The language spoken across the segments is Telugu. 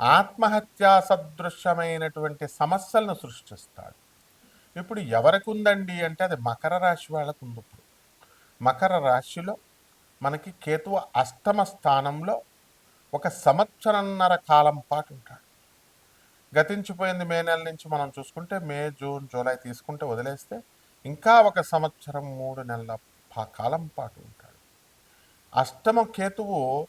ఆత్మహత్యా సదృశ్యమైనటువంటి సమస్యలను సృష్టిస్తాడు. ఇప్పుడు ఎవరికి ఉందండి అంటే అది మకర రాశి వాళ్ళకు ఉంది ఇప్పుడు. మకర రాశిలో మనకి కేతువు అష్టమ స్థానంలో ఒక సంవత్సరన్నర కాలం పాటు ఉంటాడు. గతించిపోయింది మే నెల నుంచి మనం చూసుకుంటే మే జూన్ జూలై తీసుకుంటే వదిలేస్తే ఇంకా ఒక సంవత్సరం మూడు నెలల కాలం పాటు ఉంటాడు. అష్టమ కేతువు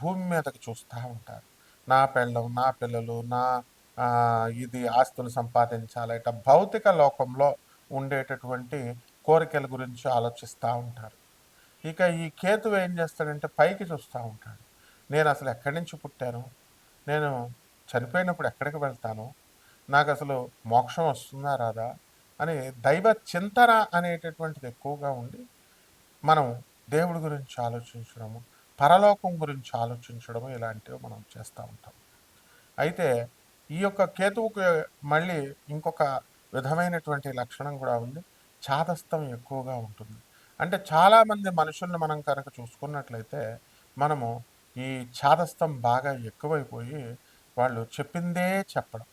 భూమి మీదకి చూస్తూ ఉంటారు. నా పెళ్ళం నా పిల్లలు నా ఇది ఆస్తులు సంపాదించాలి ఇట భౌతిక లోకంలో ఉండేటటువంటి కోరికల గురించి ఆలోచిస్తూ ఉంటారు. ఇక ఈ కేతు ఏం చేస్తాడంటే పైకి చూస్తూ ఉంటాడు. నేను అసలు ఎక్కడి నుంచి పుట్టాను? నేను చనిపోయినప్పుడు ఎక్కడికి వెళ్తాను? నాకు అసలు మోక్షం వస్తుందా రాదా? అని దైవ చింతన అనేటటువంటిది ఎక్కువగా ఉండి మనం దేవుడి గురించి ఆలోచించడము పరలోకం గురించి ఆలోచించడం ఇలాంటివి మనం చేస్తూ ఉంటాం. అయితే ఈ యొక్క కేతువుకి మళ్ళీ ఇంకొక విధమైనటువంటి లక్షణం కూడా ఉంది. చాదస్తం ఎక్కువగా ఉంటుంది. అంటే చాలామంది మనుషుల్ని మనం కనుక చూసుకున్నట్లయితే మనము ఈ చాదస్తం బాగా ఎక్కువైపోయి వాళ్ళు చెప్పిందే చెప్పడం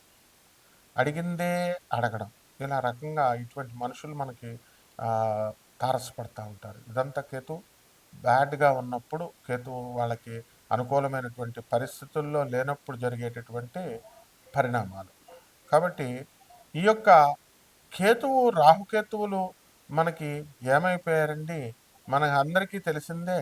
అడిగిందే అడగడం ఇలా రకంగా ఇటువంటి మనుషులు మనకి తారసపడుతూ ఉంటారు. ఇదంతా కేతు బ్యాడ్గా ఉన్నప్పుడు కేతువు వాళ్ళకి అనుకూలమైనటువంటి పరిస్థితుల్లో లేనప్పుడు జరిగేటటువంటి పరిణామాలు. కాబట్టి ఈ యొక్క కేతువు రాహుకేతువులు మనకి ఏమైపోయారండి? మన అందరికీ తెలిసిందే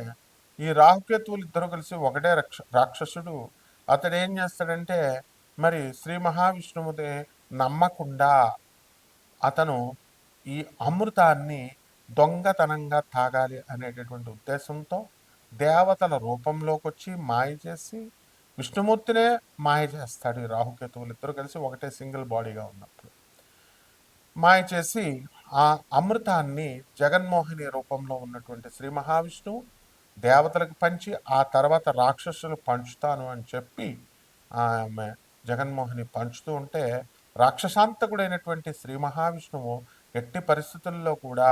ఈ రాహుకేతువులు ఇద్దరు కలిసి ఒకటే రక్ష రాక్షసుడు. అతడు ఏం చేస్తాడంటే మరి శ్రీ మహావిష్ణువుని నమ్మకుండా అతను ఈ అమృతాన్ని దొంగతనంగా తాగాలి అనేటటువంటి ఉద్దేశంతో దేవతల రూపంలోకి వచ్చి మాయ చేసి విష్ణుమూర్తినే మాయ చేస్తాడు ఈ రాహుకేతువులు. ఇద్దరు కలిసి ఒకటే సింగిల్ బాడీగా ఉన్నప్పుడు. మాయ చేసి ఆ అమృతాన్ని జగన్మోహిని రూపంలో ఉన్నటువంటి శ్రీ మహావిష్ణువు దేవతలకు పంచి ఆ తర్వాత రాక్షసులు పంచుతాను అని చెప్పి ఆమె జగన్మోహిని పంచుతూ ఉంటే రాక్షసాంతకుడైనటువంటి శ్రీ మహావిష్ణువు ఎట్టి పరిస్థితుల్లో కూడా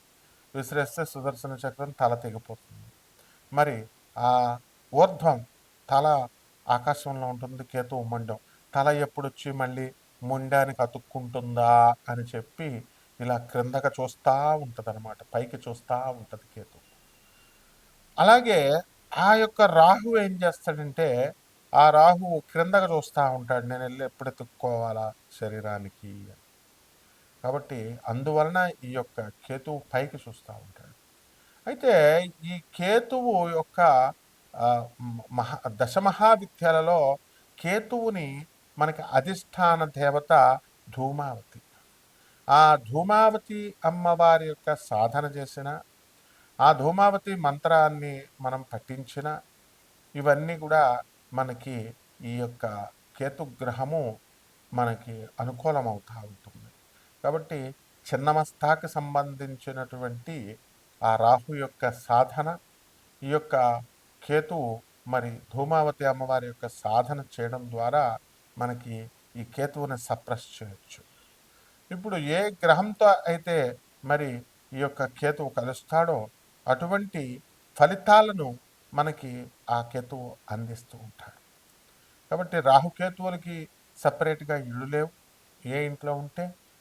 విసిరేస్తే సుదర్శన చక్రం తల తెగిపోతుంది. మరి ఆ ఊర్ధ్వం తల ఆకాశంలో ఉంటుంది కేతు మండం తల ఎప్పుడొచ్చి మళ్ళీ ముండానికి అతుక్కుంటుందా అని చెప్పి ఇలా క్రిందక చూస్తూ ఉంటుంది అనమాట పైకి చూస్తూ ఉంటుంది కేతు. అలాగే ఆ యొక్క రాహు ఏం చేస్తాడంటే ఆ రాహు క్రిందకు చూస్తూ ఉంటాడు. నేను వెళ్ళి ఎప్పుడు ఎత్తుక్కోవాలా శరీరానికి అని. కాబట్టి అందువలన ఈ యొక్క కేతువు పైకి చూస్తూ ఉంటాడు. అయితే ఈ కేతువు యొక్క మహా దశమహావిద్యలలో కేతువుని మనకి అధిష్టాన దేవత ధూమావతి. ఆ ధూమావతి అమ్మవారి యొక్క సాధన చేసిన ఆ ధూమావతి మంత్రాన్ని మనం పఠించిన ఇవన్నీ కూడా మనకి ఈ యొక్క కేతుగ్రహము మనకి అనుకూలమవుతూ ఉంటుంది. కాబట్టి చిన్నమస్తాకి సంబంధించినటువంటి ఆ రాహు యొక్క సాధన ఈ యొక్క కేతువు మరి ధూమావతి అమ్మవారి యొక్క సాధన చేయడం ద్వారా మనకి ఈ కేతువుని సప్రెస్ చేయొచ్చు. ఇప్పుడు ఏ గ్రహంతో అయితే మరి ఈ యొక్క కేతువు కలుస్తాడో అటువంటి ఫలితాలను మనకి ఆ కేతువు అందిస్తూ ఉంటాడు. కాబట్టి రాహుకేతువులకి సపరేట్గా ఇళ్ళు లేవు. ఏ ఇంట్లో ఉంటే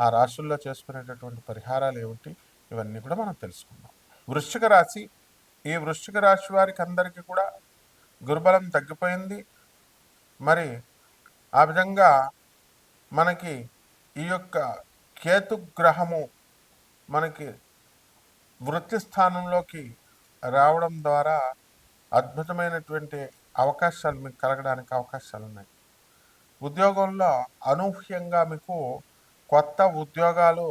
ఆ రాశుల్లో చేసుకునేటటువంటి పరిహారాలు ఏమిటి? ఇవన్నీ కూడా మనం తెలుసుకుందాం. వృశ్చిక రాశి ఈ వృశ్చిక రాశి వారికి అందరికీ కూడా గురుబలం తగ్గిపోయింది. మరి ఆ విధంగా మనకి ఈ యొక్క కేతు గ్రహము మనకి వృత్తి స్థానంలోకి రావడం ద్వారా అద్భుతమైనటువంటి అవకాశాలు మీకు కలగడానికి అవకాశాలు ఉన్నాయి ఉద్యోగంలో అనూహ్యంగా మీకు కొత్త ఉద్యోగాలు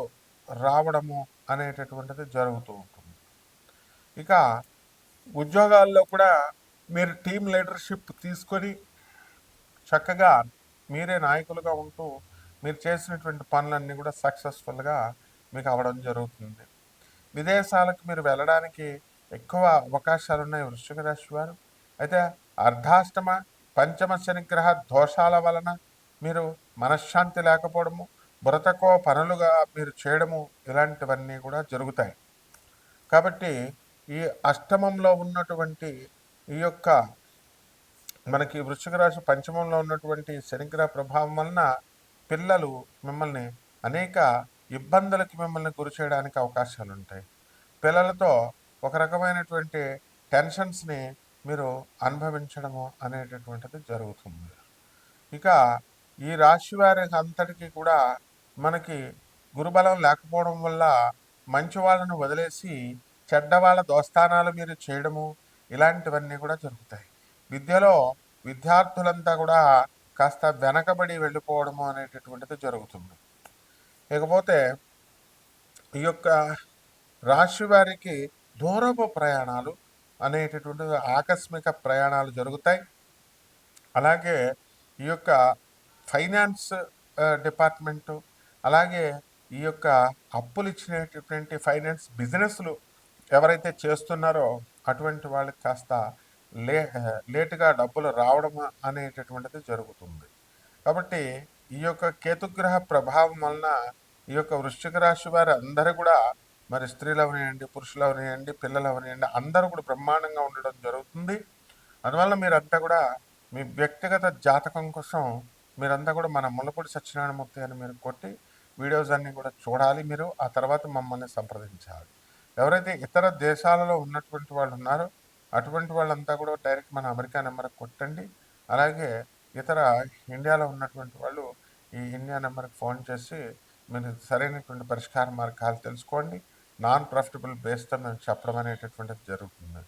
రావడము అనేటటువంటిది జరుగుతూ ఉంటుంది. ఇక ఉద్యోగాల్లో కూడా మీరు టీం లీడర్షిప్ తీసుకొని చక్కగా మీరే నాయకులుగా ఉంటూ మీరు చేసినటువంటి పనులన్నీ కూడా సక్సెస్ఫుల్గా మీకు అవ్వడం జరుగుతుంది. విదేశాలకు మీరు వెళ్ళడానికి ఎక్కువ అవకాశాలు ఉన్నాయి వృశ్చిక రాశి వారు. అయితే అర్ధాష్టమ పంచమ శనిగ్రహ దోషాల వలన మీరు మనశ్శాంతి లేకపోవడము బురతకో పనులుగా మీరు చేయడము ఇలాంటివన్నీ కూడా జరుగుతాయి. కాబట్టి ఈ అష్టమంలో ఉన్నటువంటి ఈ యొక్క మనకి వృశ్చిక రాశి పంచమంలో ఉన్నటువంటి శనిగ్రహ ప్రభావం వలన పిల్లలు మిమ్మల్ని అనేక ఇబ్బందులకి మిమ్మల్ని గురి చేయడానికి అవకాశాలు ఉంటాయి. పిల్లలతో ఒక రకమైనటువంటి టెన్షన్స్ని మీరు అనుభవించడము అనేటటువంటిది జరుగుతుంది. ఇక ఈ రాశి వారి అంతటికీ కూడా మనకి గురుబలం లేకపోవడం వల్ల మంచి వాళ్ళను వదిలేసి చెడ్డ వాళ్ళ దోస్తానాలు మీరు చేయడము ఇలాంటివన్నీ కూడా జరుగుతాయి. విద్యలో విద్యార్థులంతా కూడా కాస్త వెనకబడి వెళ్ళిపోవడము అనేటటువంటిది జరుగుతుంది. ఇకపోతే ఈ యొక్క రాశి వారికి దూరపు ప్రయాణాలు అనేటటువంటి ఆకస్మిక ప్రయాణాలు జరుగుతాయి. అలాగే ఈ యొక్క ఫైనాన్స్ డిపార్ట్మెంటు అలాగే ఈ యొక్క అప్పులు ఇచ్చినటువంటి ఫైనాన్స్ బిజినెస్లు ఎవరైతే చేస్తున్నారో అటువంటి వాళ్ళకి కాస్త లే లేటుగా డబ్బులు రావడం అనేటటువంటిది జరుగుతుంది. కాబట్టి ఈ యొక్క కేతుగ్రహ ప్రభావం వలన ఈ యొక్క వృశ్చిక రాశి వారు అందరూ కూడా మరి స్త్రీలు అవనియండి పురుషులు అవనియండి పిల్లలు అవనియండి అందరూ కూడా బ్రహ్మాండంగా ఉండడం జరుగుతుంది. అందువల్ల మీరంతా కూడా మీ వ్యక్తిగత జాతకం కోసం మీరంతా కూడా మన ముల్లపూడి సత్యనారాయణమూర్తి అని మీరు కొట్టి వీడియోస్ అన్నీ కూడా చూడాలి మీరు. ఆ తర్వాత మమ్మల్ని సంప్రదించాలి. ఎవరైతే ఇతర దేశాలలో ఉన్నటువంటి వాళ్ళు ఉన్నారో అటువంటి వాళ్ళంతా కూడా డైరెక్ట్ మన అమెరికా నెంబర్కి కొట్టండి. అలాగే ఇతర ఇండియాలో ఉన్నటువంటి వాళ్ళు ఈ ఇండియా నెంబర్కి ఫోన్ చేసి మీరు సరైనటువంటి పరిష్కార మార్గాలు తెలుసుకోండి. నాన్ ప్రాఫిటబుల్ బేస్తో మేము చెప్పడం అనేటటువంటిది జరుగుతుంది.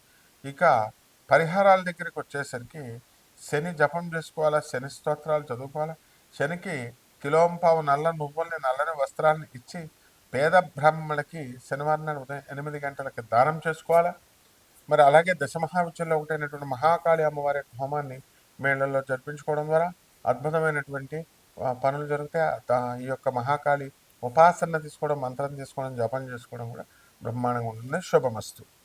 ఇక పరిహారాల దగ్గరికి వచ్చేసరికి శని జపం చేసుకోవాలా? శని స్తోత్రాలు చదువుకోవాలా? శనికి కిలోంపావు నల్ల నువ్వుల్ని నల్లని వస్త్రాలను ఇచ్చి పేద బ్రాహ్మణులకి శనివారం నాడు ఉదయం ఎనిమిది గంటలకి దానం చేసుకోవాలా? మరి అలాగే దశమహావిద్యలో ఒకటైనటువంటి మహాకాళి అమ్మవారి యొక్క హోమాన్ని మేళల్లో జరిపించుకోవడం ద్వారా అద్భుతమైనటువంటి పనులు జరిగితే దా- ఈ యొక్క మహాకాళి ఉపాసన తీసుకోవడం మంత్రం తీసుకోవడం జపం చేసుకోవడం కూడా బ్రహ్మాండంగా ఉంటుంది. శుభమస్తు.